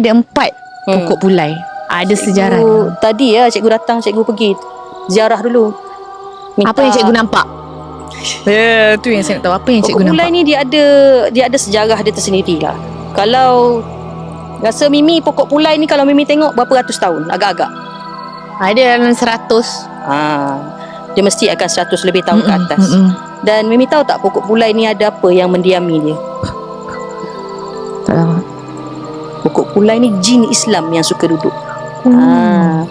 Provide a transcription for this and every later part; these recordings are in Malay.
ada empat Hmm. pokok pulai. Ada sejarah. Cikgu, tadi ya cikgu datang, cikgu pergi ziarah dulu. Apa yang cikgu nampak? Ya, tu yang saya nak tahu. Apa yang cikgu Pokok nampak? pulai ni dia ada dia ada sejarah dia tersendiri lah. Kalau rasa Mimi pokok pulai ni kalau Mimi tengok berapa ratus tahun agak-agak. Ada dalam seratus. Ha, dia mesti akan 100 lebih tahun ke Mm-mm, atas. mm-mm. Dan Mimi tahu tak pokok pulai ni ada apa yang mendiami dia? Tak tahu. Pokok pulai ni jin Islam yang suka duduk. Hmm. Ha.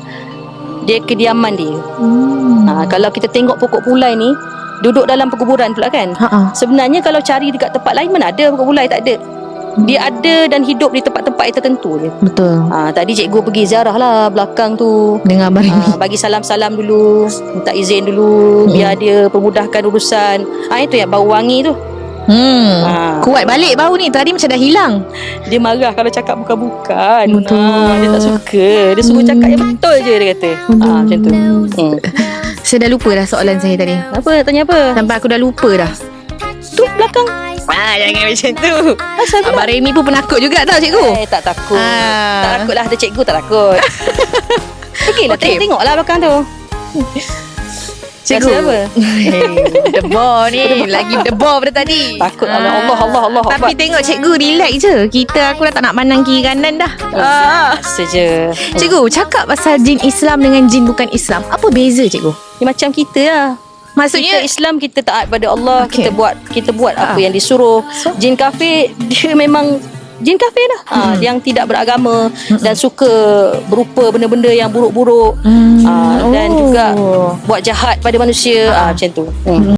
Dia kediaman dia. Hmm. Ha, kalau kita tengok pokok pulai ni duduk dalam perkuburan pula kan? Ha-ha. Sebenarnya kalau cari dekat tempat lain mana ada pokok pulai tak ada. Dia ada dan hidup di tempat-tempat yang tertentu je. Betul. Ha, tadi cikgu pergi ziarah lah belakang tu. Dengar abang. Ha, bagi salam-salam dulu, minta izin dulu Hmm. biar dia permudahkan urusan. Ah itu yang bau wangi tu. Hmm. Ha, Kuat balik bau ni. Tadi macam dah hilang. dia marah kalau cakap bukan-bukan. Betul. Ha, dia tak suka. Dia suruh Hmm. cakap yang betul je dia kata. Ha, macam tu. Hmm. Saya dah lupa dah soalan saya tadi. Apa tanya apa? Sampai aku dah lupa dah. Tu belakang. Ah, jangan macam tu. Asal? Abang Remy pun penakut juga tau cikgu. Eh, tak takut. Ah. Tak takut lah. Ada cikgu tak takut. Okey lah. Okey. Tengok, tengok lah belakang tu. Cikgu. Rasa apa? Debor ni Lagi debor pada tadi Takut Allah, Allah, Allah, Allah Tapi Akbar. tengok cikgu Relax je Kita aku dah tak nak pandang kiri kanan dah ah. Saja. Cikgu cakap pasal jin Islam Dengan jin bukan Islam Apa beza cikgu? Dia macam kita lah. Maksudnya kita Islam kita taat pada Allah, Okey. kita buat kita buat apa Ah. yang disuruh. So- Jin kafir dia memang jin kafir lah. Ha, Hmm. yang tidak beragama dan suka berupa benda-benda yang buruk-buruk hmm. Ah, dan juga oh. buat jahat pada manusia ah. Ah. macam tu. Hmm.